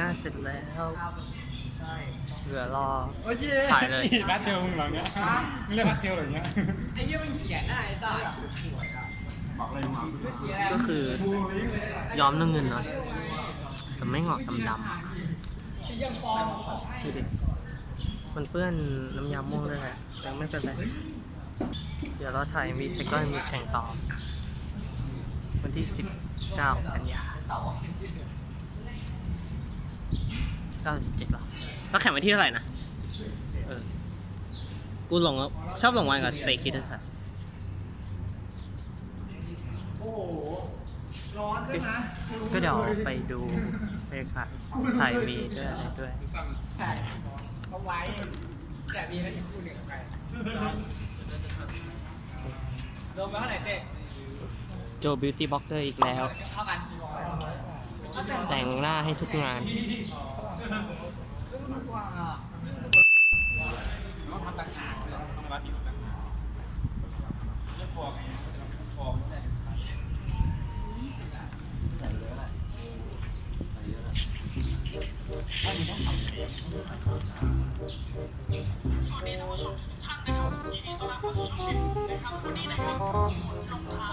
หน้าเสร็จแล้วเหลือรอ โอ้ยถ่ายเลยแบทเทลมึงเหรอเนี่ยมึงเรียกแบทเทลเหรอเนี่ยไอ้เหี้ยมันเขียนอะไรต่อบอกเลยมาไม่เสียอะไรก็คือย้อมน้ำเงินเนาะแต่ไม่งอกดำดำดูดิมันเปื้อนน้ำยาม่วงด้วยแหละแต่ไม่เป็นไรเดี๋ยวเราถ่ายมีเซ็กก็มีแข่งต่อ วันที่ 19 กันยา 97หรอแล้วแข่งวันที่เท่าไหร่นะเออกูหลงแล้วชอบหลงวันกับสเตย์คิดสัตโอ้โห ร้อนใช่ไหมก็เดี๋ยวไปดูบรรยากาศถ่ายมีด้วยอะไรด้วยใช่เอาไว้แต่มีไม่ถึงคู่หนึ่งกับใครรวมแล้วเท่าไหร่เต้โจบิวตี้บล็อกเกอร์อีกแล้ว เท่ากันแต่งหน้าให้ทุกงาน มันกว้าต้องทำต่างหากเลยต้องรับอีกต่างหากเรื่อไงฟอไม่ได้ใส่เยอะแหละใส่เยอะแหละถ้ามึงต้องทำเองสวัสดีท่านผู้ชมทุกท่านนะครับยินดีต้อนรับเข้าสู่ช่องดิบนะครับวันนี้นะครับขนรองเท้า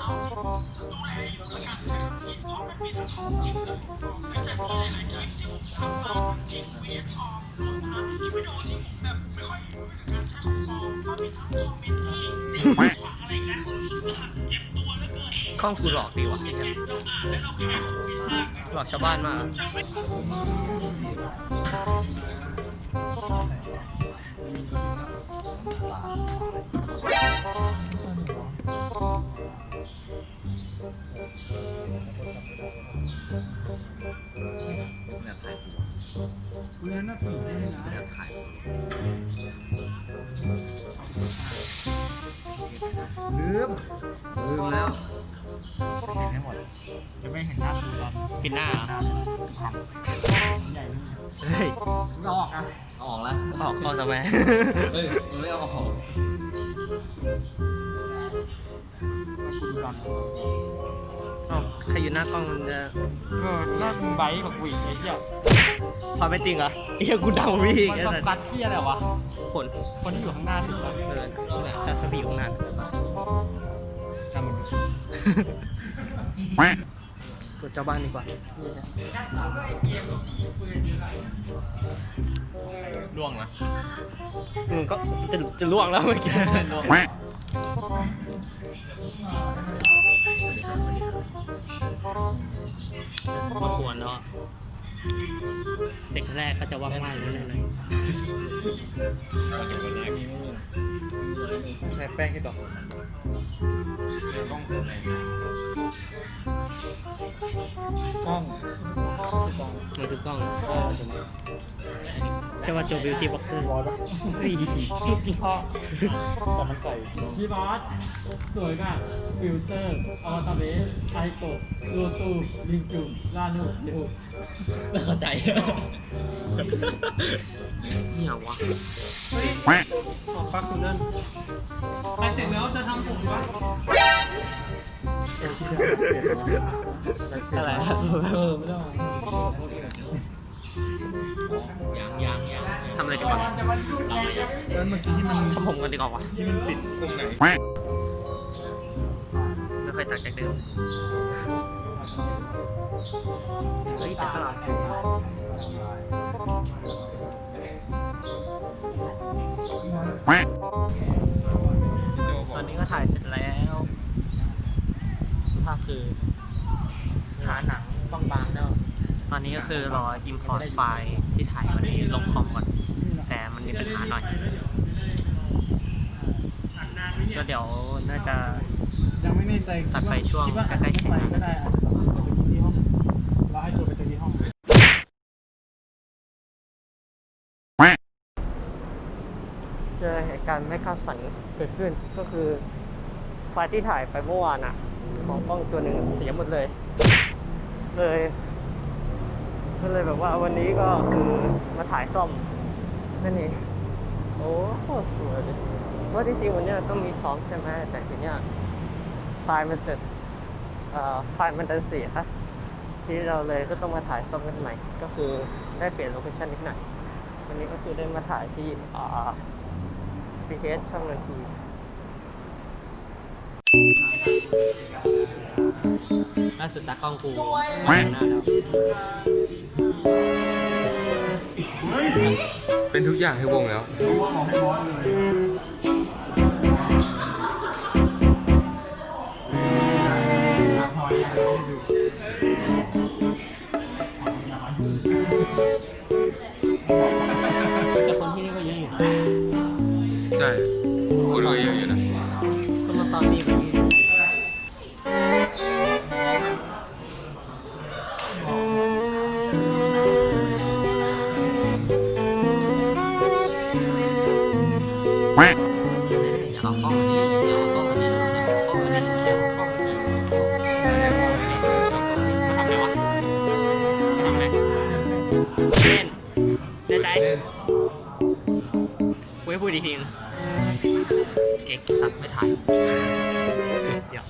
ดูแลอยู่และการใช้คำจริงเพราะมันมีทั้งของจริงและของปลอมหลังจากที่หลายๆคลิปที่ กรวมทั้งคลิปวิดีโอที่ผมแบบไม่ค่อยรู้องการใช้ของปลอมก็มีทั้งคอมเมนต์ที่ดีกว่าอะไรนะเจ็บตัวเหลือเกินข้องกูหลอกดีว่ะเราอ่านแล้วเราแคร์โควิดมากหลอกชาวบ้านมาก จะไม่กูยังน่าตื่นเต้นนะถ่ายลืมลืมแล้วเห็นให้หมดจะไม่เห็นหน้ากูตอนปิดหน้าเหรอใหญ่เฮ้ยไม่ออกอะออกแล้วออกก่อนทำไมเฮ้ยมันไม่ออกอนเอาใครอยู่หน้ากล้องมันจะเออหน้ามึงไบค์กับกูอีกไอ้เหี้ย ความเป็นจริงเหรอเฮียกูดังกว่าพี่อีกมันไอ้สสัสกัดที่อะไรวะขนคนที่อยู่ข้างหน้าที่มึงเออถ้าถ้าพี่อยู่ข้างหน้าจำมึงกดเจ้าบ้านดีกว่าล่วงนะอืมก็จะจะล่วงแล้วเมื่อกี้ล่วงมาปวนเนาะ เสร็จแรกก็จะว่างๆนิดนึงเลยออกจากวันแรกนี้ไม่ใช้แป้งที่ดอกกล้องคืออะไรกล้อง กล้องมันคือกล้องเออจริงใช่ว่าโจบิวตี้บล็อกเกอร์วอลปะเฮ้ยยี่ห้อแต่มันใส่พี่บอสสวยมากฟิลเตอร์ออตาเบสไอโกะรูตูลิงจูลานูเดอุไม่เข้าใจเนี่ยวะของปักคุณนั่นไปเสร็จแล้วจะทำผมปะ อะไรเออไม่ต้องยังยังยังทำอะไรดีกว่าแล้วเมื่อกี้ที่มันทำผมกันดีกว่าวะที่มันปิดตรงไหนไม่ค่อยต่างจากเดิมเฮ้ยแต่ข้างหลังสวยตอน ภาพคือหาหนังบางๆแล้วตอนนี้ก็คือรอ import ไฟล์ที่ถ่ายวันนี้ลงคอมก่อน แต่มันมีปัญหาหน่อย ก็เดี๋ยวน่าจะยังไม่แน่ใจตัดไปช่วงคิดว่าอาจใกล้จะๆไม่แข่งไปก็ได้อาจจะไปกินที่ห้องเราให้ตัวไปเจอที่ห้องเจอเหตุการณ์ไม่คาดฝันเกิดขึ้นก็คือไฟล์ที่ถ่ายไปเมื่อวานอะ ของกล้องตัวหนึ่งเสียหมดเลย เลยก็เลยแบบว่าวันนี้ก็คือมาถ่ายซ่อม นั่นเองโอ้โหสวยเลยเพราะจริงๆวันเนี้ยต้องมีซ้อมใช่ไหมแต่ทีเนี้ยไฟล์มันเสร็จไฟล์มันดันเสียทีนี้เราเลยก็ต้องมาถ่ายซ่อมกันใหม่ ก็คือได้เปลี่ยนโลเคชั่นนิดหน่อยวันนี้ก็คือได้มาถ่ายที่อ่า BTS ช่องนาที ล่าสุดตากล้องกูมาหน้าแล้วเป็นทุกอย่างให้วงแล้ว แต่คนที่นี่ก็เยอะอยู่ใช่คนก็เยอะอยู่นะ คนมาฟังนี่แบบนี้ เก๊กสัตว์ไม่ถ่ายเดี๋ยว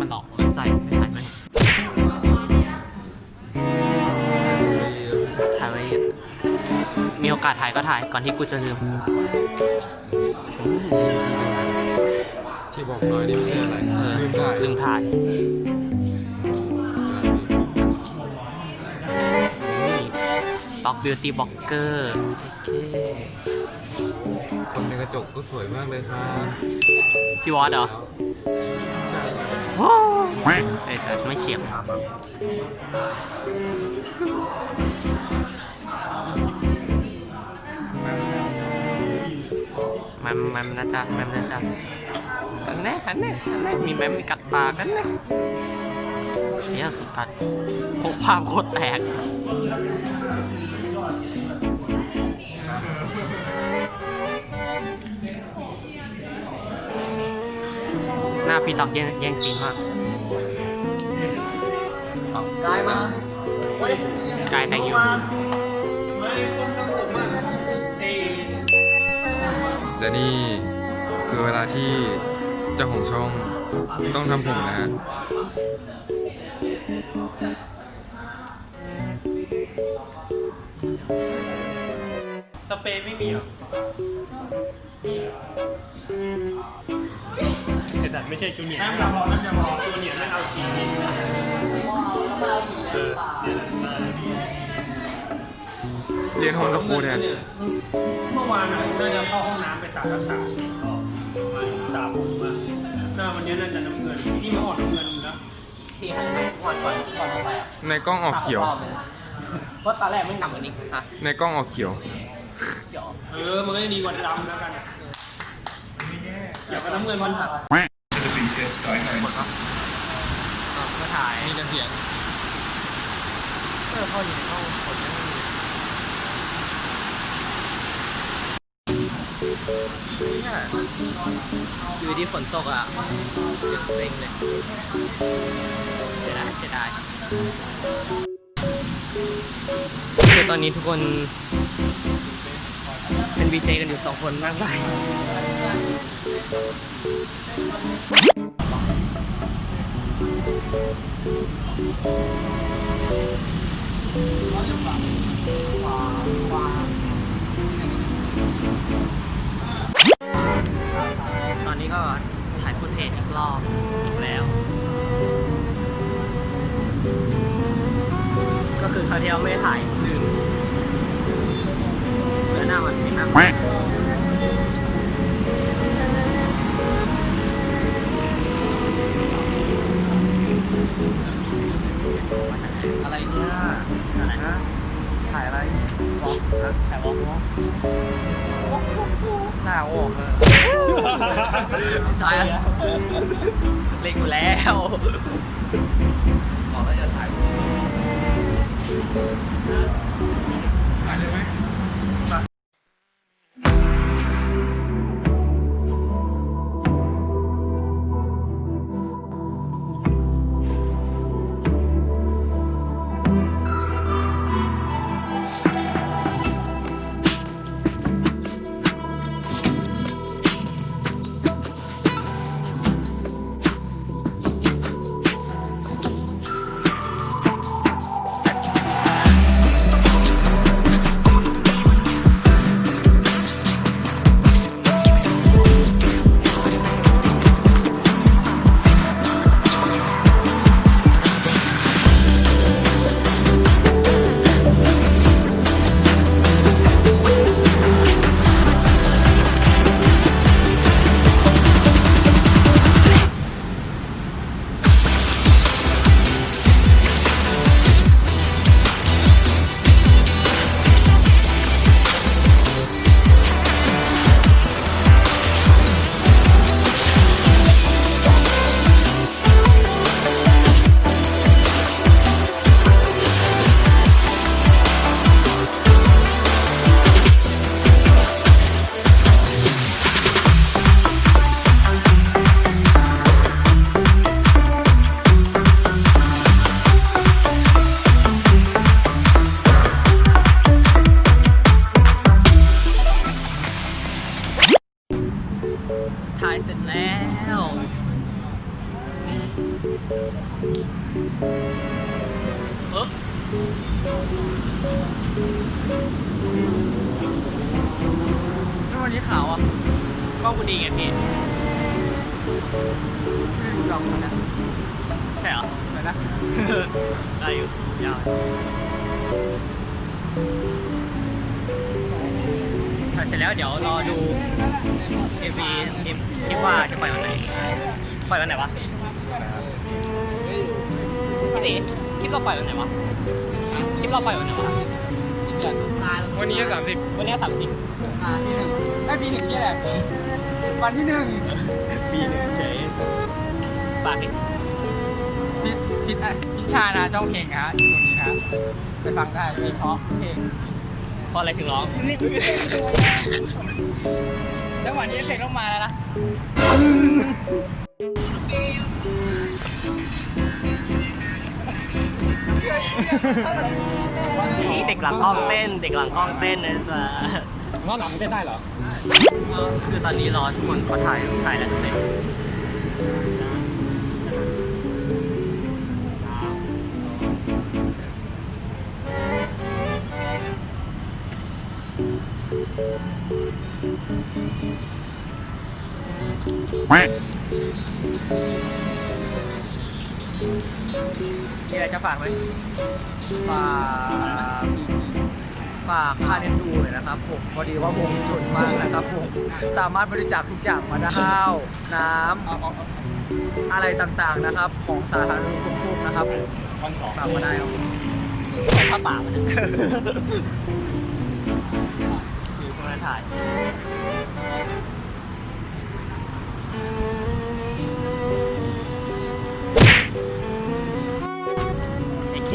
มันหลอกมันใส่ไม่ถ่ายไหมถ่ายไว้มีโอกาสถ่ายก็ถ่ายก่อนที่กูจะลืม ที่บอกน้อยนี่ไม่ใช่อะไรเออลืมถ่ายลืมถ่าย บล็อกบิวตี้บล็อกเกอร์ คนในกระจกก็สวยมากเลยครับพี่วอสเหรอใช่ไอ้สัตว์ไม่เฉียบนะมันมันนะจ๊ะมันนะจ๊ะอันแน่อันแน่อันแน่มีแมมมีกัดปากกันแน่เนี่ยสุดกัดพกภาพโคตรแตก หน้าพี่ตอกแย่งแย่งซีนมากกายมาเฮ้ยกายแต่งอยู่ และนี่คือเวลาที่เจ้าของช่องต้องทำผมนะฮะ สเปรย์ไม่มีหรอ แต่สัตว์ไม่ใช่จูเนียร์น้ำยาพอน้ำยาพอจูเนียร์ไม่เอาจริงเรียนโฮมสคูลแทนเมื่อวานน่ะน่าจะเข้าห้องน้ำไปสามรักษาสามผมมาหน้าวันนี้น่าจะน้ำเงินที่มาออกน้ำเงินแล้วที่ให้ไหมก่อนก่อนก่อนลงไปอะในกล้องออกเขียวเพราะตอนแรกไม่หนักกว่านี้อะในกล้องออกเขียวเออมันก็จะดีกว่าดำแล้วกันอะอย่าไปน้ำเงินมันหัก ก็ถ่ายมีแต่เสียงเออเข้าอยู่ในห้องคนยังไม่มีอยู่ดีฝนตกอะเสียงเร่งเลยเสียดายเสียดายคือตอนนี้ทุกคน เป็นวีเจกันอยู่สองคนมากไป ตอนนี้ก็ถ่ายฟุตเทจอีกรอบอีกแล้ว ก็คือคราวที่เราไม่ได้ถ่ายลืมเบื่อหน้ามันเป็นหน้า อะไรเนี่ยอะไรนะถ่ายอะไรวอล์กถ่ายวอล์กวอล์กหน้าโอกเลยตายแล้วเล็งอยู่แล้วบอกแล้วจะถ่าย แล้ววันนี้ขาวอะกล้องกูดีไงพี่ลองกันนะใช่เหรอใช่นะ ได้อยู่ยาวถ่ายเสร็จแล้วเดี๋ยวรอดูเอ็มวีคิดว่าจะปล่อยวันไหน ปล่อยวันไหนวะพี่ตีคลิปเราปล่อยวันไหนวะ คลิปเราปล่อยวันไหนวะ วันนี้สามสิบวันนี้สามสิบที่หนึ่งไอ้ปีหนึ่งที่แหละวันที่หนึ่งปีหนึ่งเฉยฝากดิพิพิอะพิชานะช่องเพลงนะฮะอยู่ตรงนี้นะไปฟังได้มีช็อปเพลงเพราะอะไรถึงร้องจังหวะนี้เอฟเฟกต์ต้องมาแล้วนะ นี่เด็กหลังห้องเต้น เด็กหลังห้องเต้นนะสะง้อหลังเต้นได้เหรอ คือตอนนี้รอทุกคนเขาถ่ายถ่ายแล้วเสร็จมี จะฝากไหมฝากฝากค่าเลี้ยงดูเลยนะครับผมพอดีว่าผมจนมากนะครับผมสามารถบริจาคทุกอย่างมาได้ข้าวน้ำอะไรต่างๆนะครับ ของสาธารณูปโภคนะครับผมวันสองฝากมาได้ครับผมผ้าป่ามันคือคนละถ่าย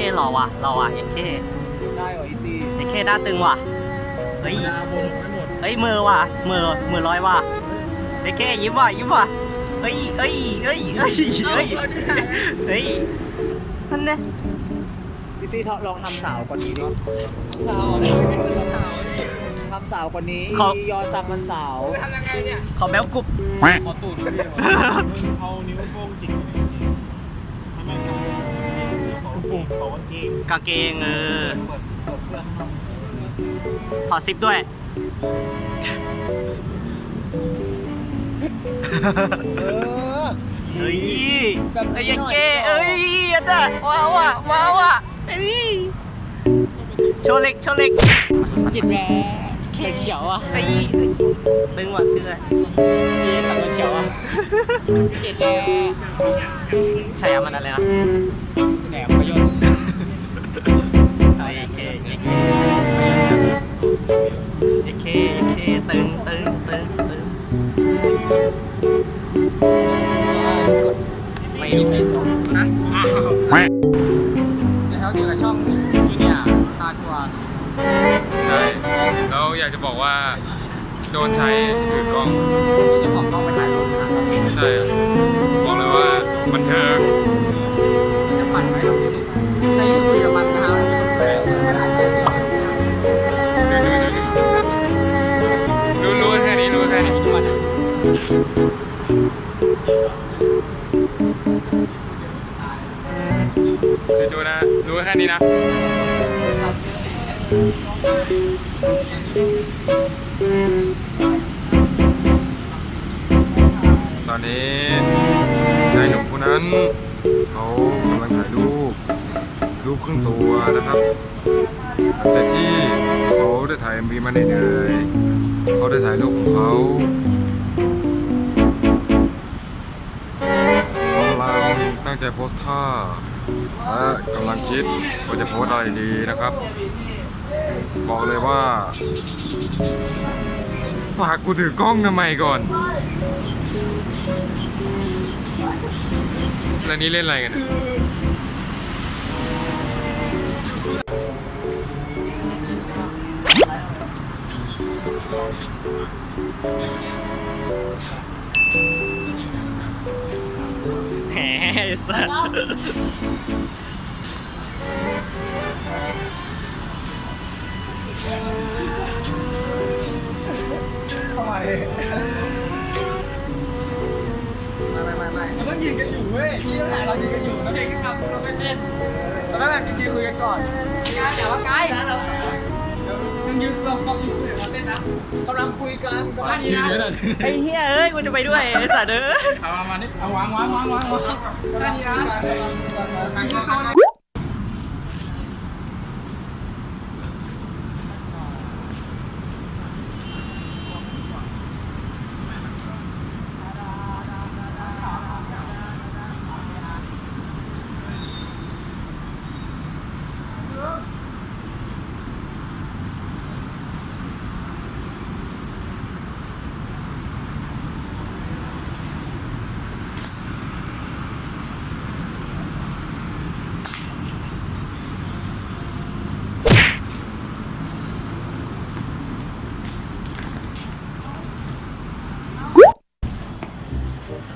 เข้รอว่ะรอว่ะไอ้เข้ได้เหรออีตีไอ้เข้หน้าตึงว่ะเฮ้ยเฮ้ยมือว่ะมือมือลอยว่ะไอ้เข้ยิ้มว่ะยิ้มว่ะเฮ้ยเฮ้ยเฮ้ยเฮ้ยเฮ้ยเฮ้ยนั่นเนี่ยอีตีลองทำสาวกว่านี้ดิสาวทำสาวกว่านี้ขอยอสักมันสาวทำยังไงเนี่ยขอแมวกรุบขอตูดด้วยเอานิ้วโป้งจิกำปุ่มของวันเกงกางเกงเออเปิดเปิดเสื้อข้างนอกถอดซิปด้วย เออ เฮ้ยแบบนี้ไอ้ยังหน่อยเก้เหรอเอ้ยอันน่ะว้าวอะว้าวอะไอ้นี่โชว์เล็กโชว์เล็กจิตแหวเขียวเขียวอะไอ้ตึงว่ะตึงอะเย็นตับเขียวอะจิตแหวใช่อะมันอะไรนะแหนมประยน ต์ไอ้เก้ไอ้เก้ไอ้เก้ไอ้เก้ตึงตึงตึงตึงไม่รู้นะอ้าวเสร็จแล้วเดียวกับช่องจูเนียร์คาทัวร์ใช่แล้วอยากจะบอกว่าโดนใช้ถือกล้อง เจ้าของกล้องไปถ่ายรูปนะครับ ใช่ บอกเลยว่าบันเทิง ค่นี้นะตอนนี้ชายหนุ่มคนนั้นเขากำลังถ่ายรูปรูปครึ่งตัวนะครับหลังจากที่เขาได้ถ่าย MV มาเหนื่อยเขาได้ถ่ายรูปของเขาเขากำลังตั้งใจโพสท่า และกำลังคิดว่าจะโพสอะไรดีนะครับ บอกเลยว่า ฝากกูถือกล้องทำไมก่อน แล้วนี่เล่นอะไรกันเนี่ย แหมไอ้สัสมันต้องยืนกันอยู่เว้ยที่ถ่ายเรายืนกันอยู่แล้วเด็กขึ้นมาปุ๊บเราไม่เต้นตอนนั้นแบบดีๆคุยกันก่อนงานแต่ว่าไกด์ ยังยืนเราเรายืนคุยกันเต้นนะกำลังคุยกันว่านี้นะไอ้เฮียเอ้ยกูจะไปด้วยไอ้สัตว์เอ้ยเอามามานี่เอาวางวางวางวางวางว่านี้นะยืนโ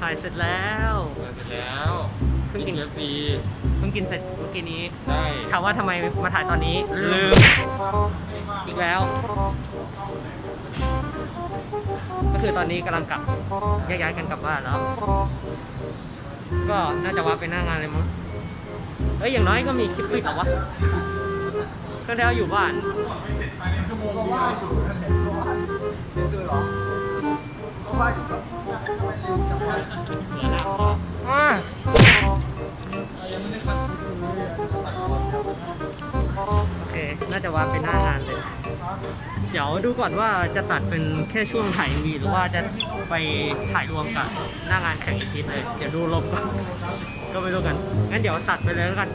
ายเสร็จแล้วเสร็จแล้วเพิ่งกินเอฟซีเพิ่งกินเสร็จเมื่อกี้นี้ใช่ถามว่าทำไมมาถ่ายตอนนี้ลืมอีกแล้ว ก็คือตอนนี้กำลังกลับแยกย้ายกันกลับบ้านแล้ว ก็น่าจะว่าไปหน้างานเลยมั้งเอ้ยอย่างน้อยก็มีคลิปปิดหรอวะก็แล้วอยู่บ้านไม่ซื้อหรอเพราะว่าอ ยู่กับไมลืมจำได้อ่าโอเค น่าจะว่าเป็นหน้างานเลย เดี๋ยวดูก่อนว่าจะตัดเป็นแค่ช่วงถ่ายมีหรือว่าจะไปถ่ายรวมกับหน้างานแข่งอีกทีเลย เดี๋ยวดูลมก่อน ก็ไม่รู้กัน งั้นเดี๋ยวตัดไปเลยแล้วกัน